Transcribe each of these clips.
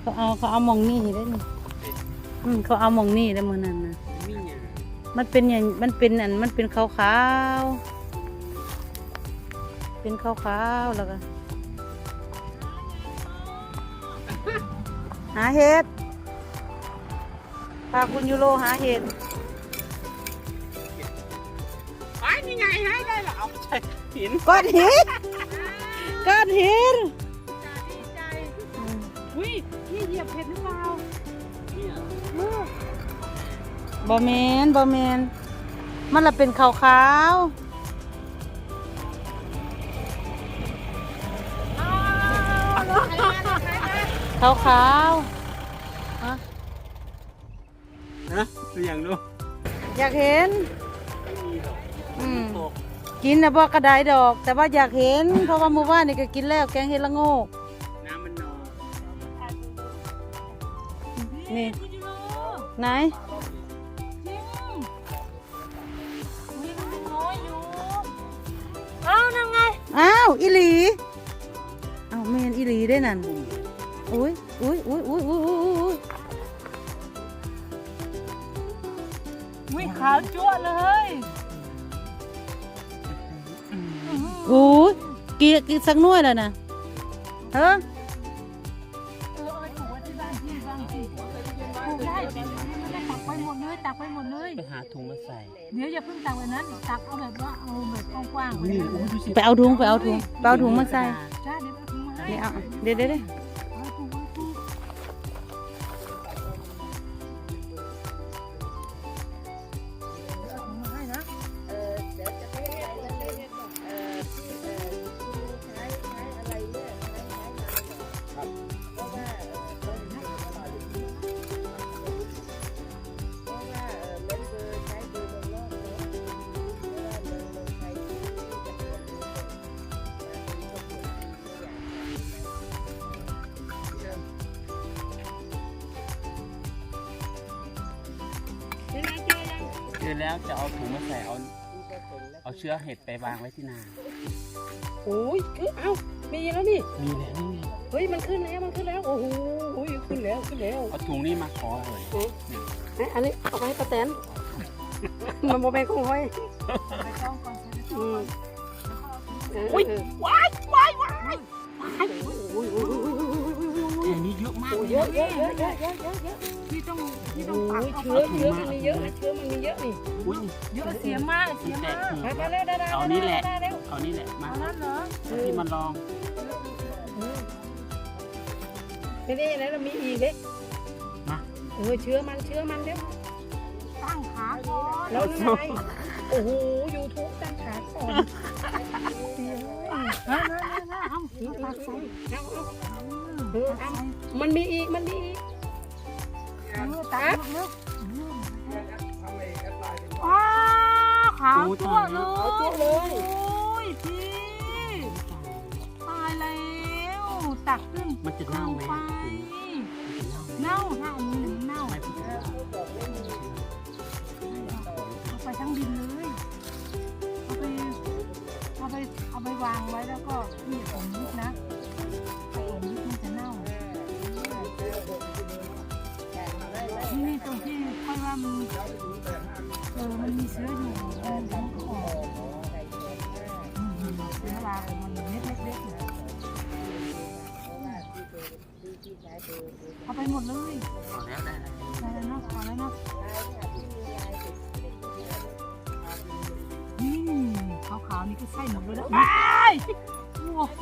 เขาเอาเขาเอาหมองนี่ได้นี่อืมเขาเอาหมองนี่ได้มือนั่นนะมีหยังมันเป็นอย่างมันเป็นอันมันเป็นขาวขาวๆเป็นขาวขาวๆแล้วก็หาเห็ดพาคุณยูโรหาเห็ดไอ้นี่ไงให้ได้เหรอเอาใช่หินก้อนหินก้อนหินดีใจอืมอุ้ ยพี่เหยียบเห็ดหรือเปล่าเนี่ยบอแมนบอแมนมันละเป็นขาวขาวอ้าวรถใครมารถใครมาขาวขาวๆฮะนะตัวอย่างดูอยากเห็นไม่มีหรอกอืมตกกินนะบอกกระไดดอก แต่ว่าอยากเห็น เพราะว่าเมื่อวานนี่ก็กินแล้วแกงเห็ดละโงก นี่คุณยูโรไหนจริงอุ้ยมันยังน้อยอยู่เอ้านั่งไง อ้าวอีหลีอ้าวแมนอีหลีได้นั่นอุ้ยอุ้ยอุ้ยอุ้ยอุ้ยอุ้ยอุ้ยอุ้ยขาวจั่วเลยอุ้ยกี่กี่สักหน่วยแล้วนะเฮ้อ ไปหมดเลย ไปหาถุงมาใส่ เดี๋ยวอย่าเพิ่งตักแบบนั้นตักเอาแบบว่าเอาแบบกว้างๆไปนี่นะโอ้ยดูสิไปเอาถุงไปเอาถุงไปเอาถุงมาใส่ จ้าเดี๋ยวเอาถุงมาให้นี่เอาเดี๋ยวเดี๋ยวเดี๋ยว เจอแล้วจะเอาถุงมาใส่เอาเอาเชื้อเห็ดไปวางไว้ที่นาโอ้ยคือเอ้ามีแล้วนี่มีแล้วนี่ไงเฮ้ยมันขึ้นแล้วมันขึ้นแล้วโอ้โหโอ้ยขึ้นแล้วขึ้นแล้วเอาถุงนี้มาขอเลยเอ๊ะอันนี้เอาไปให้ป้าแตนมันโมเป็นของห้อยไปกล้องก่อนใส่ในกล้อืองมก่อนเอออุ้ยเออว้ายว้ายว้ายโอ้ยโอ้ยโอ้ยโอ้ยโอ้ยโอ้ยโอ้ยอันนี้เยอะมากโอ้ยเยอะเยอะเยอะเยอะเยอะเยอะเยอะพี่ต้องพี่ต้โอ้องย ตักเชื้อเชื้อมันมีเยอะนะเชื้อมันมีเยอะนี่อุ้ยเยอะเสียมากเสียแตมากกถุงไปไปเร็วได้ได้เอานี่แหละได้เร็วเอานี่แหละมาเอานั้นเหรอที่มันลองไม่ได้นะเรามีอีกเด้มาเออเชื้อมันเชื้อมันเร็วตั้งขาก่อนแล้วนั่นไงโอ้โหยูทูบตั้งขาก่อนเฮ้ยเฮ้ยเฮ้ยเฮ้ยเอาตักใส่เอาเอาเออเอามันมีอีกมันมีอีก เออตักลึกๆอ้าขาวตัวเลยเอาตัวเลยโอ้ยพี่ตายแล้วตักขึ้นมันจะเน่าไหมไปเน่าเน่า ตรงที่ค่อยว่ามันเออมันมีเชื้ออยู่เออมันก็ออกอืมเชื้อราของมันเม็ดเล็กๆเนี่ยเอาไปหมดเลยพอแล้วได้แล้วได้แล้วเนาะพอแล้วเนาะนี่ขาวๆนี่ก็ใส่หมดเลยนะว้ายโอ้โห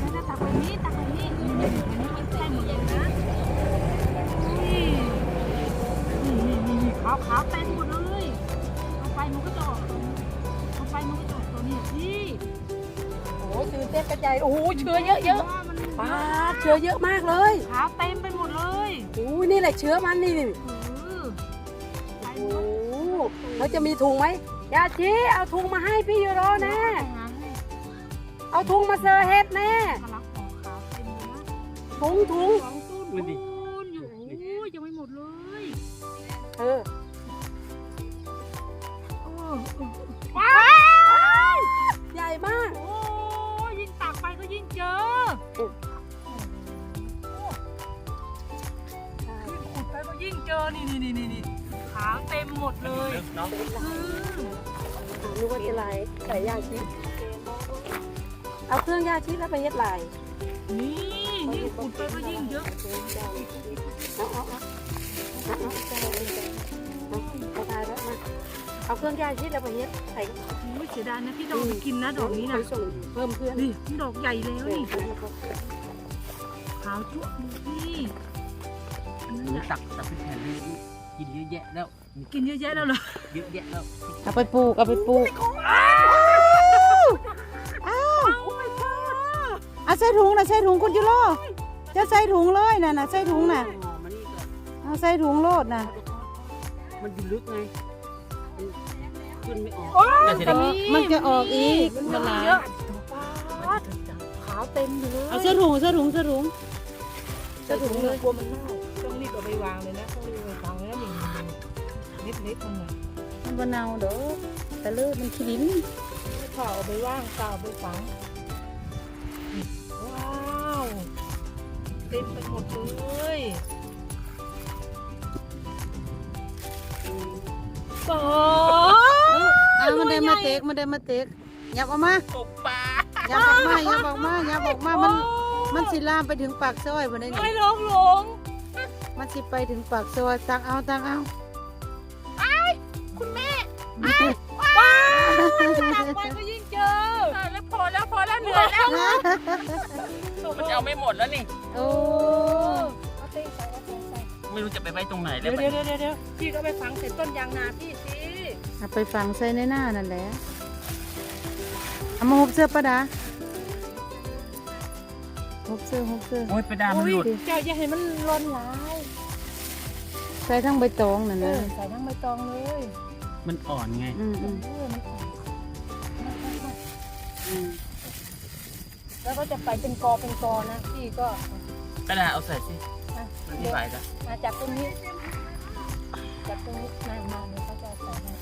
แล้วก็ตักแบบนี้ตักแบบนี้นี่นี่อันนี้ใส่หมดเลยนะ ขาวๆเต็มหมดเลยเอาไปหนูก็จะออกเอาไปหนูก็จะออกตัวนี้พี่โอ้โหตื่นเต้นกระจายโอ้โหเชื้อเยอะเยอะว่ามันปาดเชื้อเยอะมากเลยขาวเต็มไปหมดเลยโอ้ยนี่แหละเชื้อมันนี่นี่เออไปโอ้หมดโหแล้วจะมีถุงไหมยาชีเอาถุงมาให้พี่ยูโรแน่หาให้เอาถุงมาเซอร์เฮ็ดแน่กำลังออกขาวเต็มเลยนะถุงถุงสองต้นมันดิคูณอยู่โอ้ยยังไม่หมดเลย เออ ดเลยลึกเนาะนึกว่าจะลายใส่ยาชีสเอาเครื่องยาชีสแล้วไปเฮ็ดลายนี่ยิ่งขุดไปก็ยิ่งเยอะเอาเอาเอาเอาเอาเอาตายแล้วมาเอาเครื่องยาชีสแล้วไปเฮ็ดใส่ไม่เสียดายนะพี่ดอกไปกินนะดอกนี้นะไปส่งเพิ่มเพื่อนนี่ดอกใหญ่แล้วเฮ้ยนี่อันนั้นเขาขาวจุ๊บนี่อันนั้นหนูน่ะตักตักเป็นแผ่นเลยกินเยอะแยะแล้ว กินเยอะแยะแล้วเหรอเยอะแยะแล้วเอาไปปลูกเอาไปปลูกเอาใส่ถุงนะใส่ถุงคุณยูโรจะใส่ถุงเลยน่ะนะใส่ถุงน่ะอ๋อมันนี่ก็เอาใส่ถุงโลดน่ะมันอยู่ลึกไงขึ้นไม่ออกว้าวน่าจะได้มันจะออกอีกมันมันหลายเยอะขาวเต็มอยู่เลยเอาใส่ถุงใส่ถุงใส่ถุงจะถุงเลยกลัวมันเน่าต้องรีบเอาไปวางเลยนะต้องรีบ เล็กเล็กๆมันน่ะมันบะนาวเด้อแต่เลิศมันขี้ดินข้าวเอาไปว่างข้าวเอาไปฝังนี่ว้าวเต็มไปหมดเลยโอ้เอามันได้มาเตกมันได้มาเตกยับออกมาตกปลายับออกมายับออกมายับออกมามัน มันสิลามไปถึงปากซอยบ่ได้ไม่นี่หลงหลง มันสิไปถึงปากซอยตักเอาตักเอา คุณแม่ว้าวตักไปก็ยิ่งเจอแล้วพอแล้วพอแล้วเหนื่อยแล้วมันจะเอาไม่หมดแล้วนี่ โอ้เอาเต้ใส่เอาเต้ใส่ไม่รู้จะไปไว้ตรงไหนแล้เดี๋วยวเดี๋ยวเดี๋ยวเดี๋ยวพี่ก็ไปฝังเสร็จต้นยางนาพี่สิเอาไปฝังใส่ในหน้านั่นแหละเอามาหุบเสื้อปะดาหุบเสื้อหุบเสื้อ โอ้ยไปดามันหลุด เจ้าอย่าให้มันร้อนหลายใส่ทั้งใบตองนั่นเอนะอใส่ทั้งใบตองเลย มันอ่อนไง อืมอืมเออมันออกอืมแล้วก็จะไปเป็นกอเป็นกอนะพี่ก็กระดาษเอาใส่สิอะมันไม่ไหวจ้ะมาจากตรงนี้จากตรงนี้มามาเดี๋ยวเขาจะเอาใส่ให้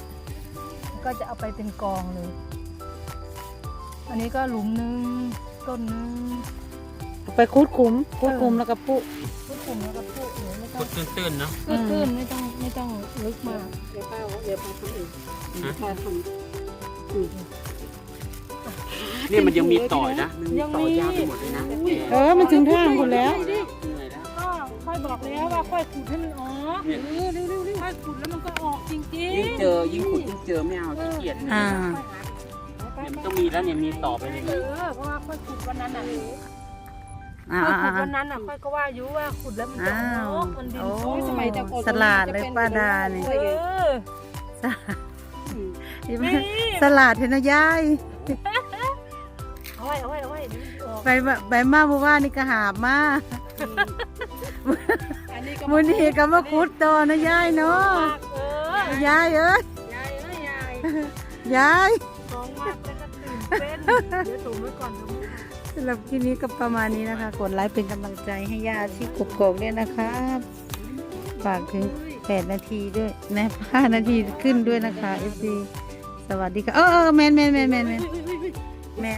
ก็จะเอาไปเป็นกองเลย อันนี้ก็หลุมหนึงต้นหนึงเอาไปคุดขุมคุดขุมแล้วก็ปุพุทธมแล้วก็พูดหนูไม่ต้กองดตื้นๆเนาะอืมตื้นๆไม่ต้อง ไม่ต้องลึกมากเดี๋ยวป้าเดี๋ยวป้าทำเองฮะป้าทเนี่ยมันยังมีต่อยนะมันมีต่อยาวไปหมดเลยนะเออมันถึงทางคุณแล้วเหนื่อยแล้วก็ค่อยบอกแล้วว่าค่อยขุดให้มันออกเนี่ยค่อยขุดแล้วมันก็ออกจริงยิ่งๆเจอยิ่งขุดยิ่งเจอไม่เอาขี้เกียจเนี่ยอ่าเนี่ยมันต้องมีแล้วเนี่ยมีต่อไปเลยเออเพราะว่าค่อยขุดวันนั้นน่ะอ่า ค่อยขุอ่าดวันนั้นน่ะค่อยก็ว่าอยู่ว่าขุดแล้วมันจะอ้าอวอกมันดินโอ้โอ้ยสมัยแต่ก่อนสลาดเลยป้าดานี่เออสลัดเห็นนะยายเอาไว้เอาไว้เอาไว้เดี๋ยวมันออกไปมาไปมาเมื่อวานนี่ก็หาบมาอันนี้ก็มื้อนี้ก็มาคุดต่อนะยายเนาะเออยายเอ้ยยายเอ้ยยายยายท้องมากแล้วก็ตื่นเต้นเดี๋ยวสูงไว้ก่อนเดี๋ยวมัน สำหรับคลิปนี้ก็ประมาณนี้นะคะ กดไลค์เป็นกำลังใจให้ย่าที่กบกอกด้วยนะครับฝากถึง 8 นาทีด้วยนะ5นาทีขึ้นด้วยนะคะเอฟซีสวัสดีค่ะเออเออแมนแมนแมนแมนแมนแมน